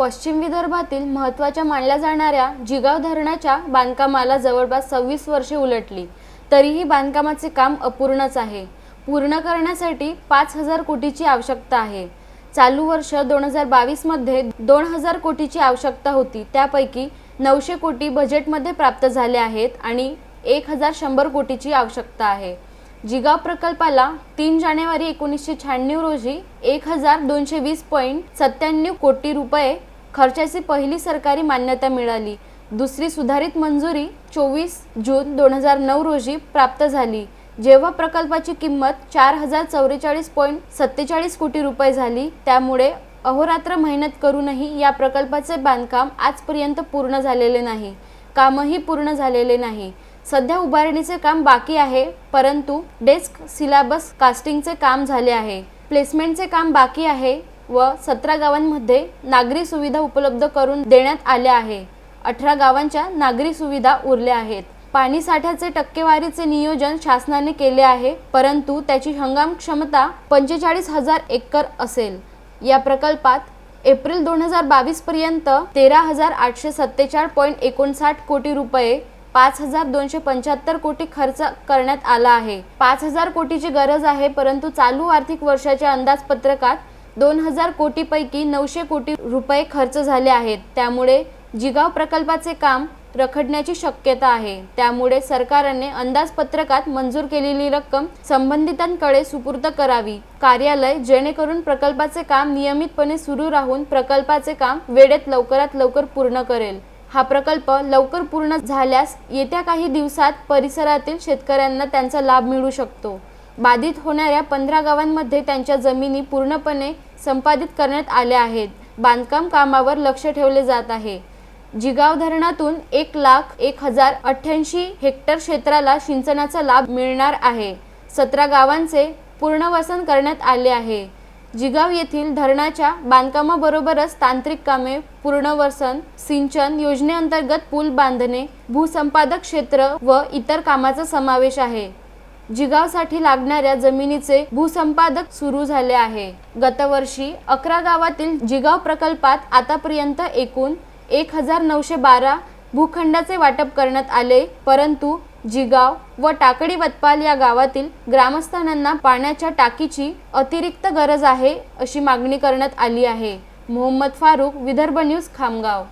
पश्चिम विदर्भातील महत्त्वाच्या मानल्या जाणाऱ्या जिगाव धरणाच्या बांधकामाला जवळपास सव्वीस वर्षे उलटली. तरीही बांधकामाचे काम अपूर्णच आहे. पूर्ण करण्यासाठी पाच हजार कोटीची आवश्यकता आहे. चालू वर्ष दोन हजार बावीसमध्ये दोन हजार कोटीची आवश्यकता होती. त्यापैकी नऊशे कोटी बजेटमध्ये प्राप्त झाले आहेत आणि एक हजार शंभर कोटीची आवश्यकता आहे. जिगाव प्रकल्पाला तीन जानेवारी एकोणीसशे शहाण्णव रोजी एक हजार दोनशे वीस पॉईंट सत्त्याण्णव कोटी रुपये खर्चाची पहिली सरकारी मान्यता मिळाली. दुसरी सुधारित मंजुरी चोवीस जून दोन हजार नऊ रोजी प्राप्त झाली. जेव्हा प्रकल्पाची किंमत चार हजार चौवेचाळीस पॉईंट सत्तेचाळीस कोटी रुपये झाली त्यामुळे अहोरात्र मेहनत करूनही या प्रकल्पाचे बांधकाम आजपर्यंत पूर्ण झालेले नाही. कामही पूर्ण झालेले नाही. सध्या उभारणीचे काम बाकी आहे परंतु डेस्क सिलेबस कास्टिंगचे काम झाले आहे. प्लेसमेंटचे काम बाकी आहे व सतरा गावांमध्ये नागरी सुविधा उपलब्ध करून देण्यात आल्या आहे. अठरा गावांच्या नागरी सुविधा उरल्या आहेत. पाणी साठ्याचे टक्केवारीचे नियोजन शासनाने केले आहे परंतु त्याची हंगाम क्षमता पंचेचाळीस हजार एकर असेल. या प्रकल्पात एप्रिल दोन हजार बावीस पर्यंत तेरा हजार आठशे सत्तेचाळीस पॉईंट एकोणसाठ कोटी रुपये पाच हजार दोनशे पंच्याहत्तर कोटी खर्च करण्यात आला आहे. पाच हजार कोटीची गरज आहे परंतु चालू आर्थिक वर्षाच्या अंदाजपत्रकात दोन हजार कोटीपैकी नऊशे कोटी रुपये खर्च झाले आहेत. त्यामुळे जिगाव प्रकल्पाचे काम रखडण्याची शक्यता आहे. त्यामुळे सरकारने अंदाजपत्रकात मंजूर केलेली रक्कम संबंधितांकडे सुपूर्द करावी. कार्यालय जेणेकरून प्रकल्पाचे काम नियमितपणे सुरू राहून प्रकल्पाचे काम वेळेत लवकरात लवकर पूर्ण करेल. हा प्रकल्प लवकर पूर्ण झाल्यास येत्या काही दिवसात परिसरातील शेतकऱ्यांना त्यांचा लाभ मिळू शकतो. बाधित होणाऱ्या पंधरा गावांमध्ये त्यांच्या जमिनी पूर्णपणे संपादित करण्यात आल्या आहेत. बांधकाम कामावर लक्ष ठेवले जात आहे. जिगाव धरणातून एक लाख एक हजार अठ्ठ्याऐंशी हेक्टर क्षेत्राला सिंचनाचा लाभ मिळणार आहे. सतरा गावांचे पूर्णवसन करण्यात आले आहे. जिगाव येथील धरणाच्या बांधकामाबरोबरच तांत्रिक कामे पूर्णवसन सिंचन योजनेअंतर्गत पूल बांधणे भूसंपादक क्षेत्र व इतर कामाचा समावेश आहे. जिगावसाठी लागणाऱ्या जमिनीचे भूसंपादक सुरू झाले आहे. गतवर्षी अकरा गावातील जिगाव प्रकल्पात आतापर्यंत एकूण एक हजार नऊशे बारा भूखंडाचे वाटप करण्यात आले परंतु जिगाव व टाकडी वतपाल या गावातील ग्रामस्थांना पाण्याच्या टाकीची अतिरिक्त गरज आहे अशी मागणी करण्यात आली आहे. मोहम्मद फारूक विदर्भ न्यूज खामगाव.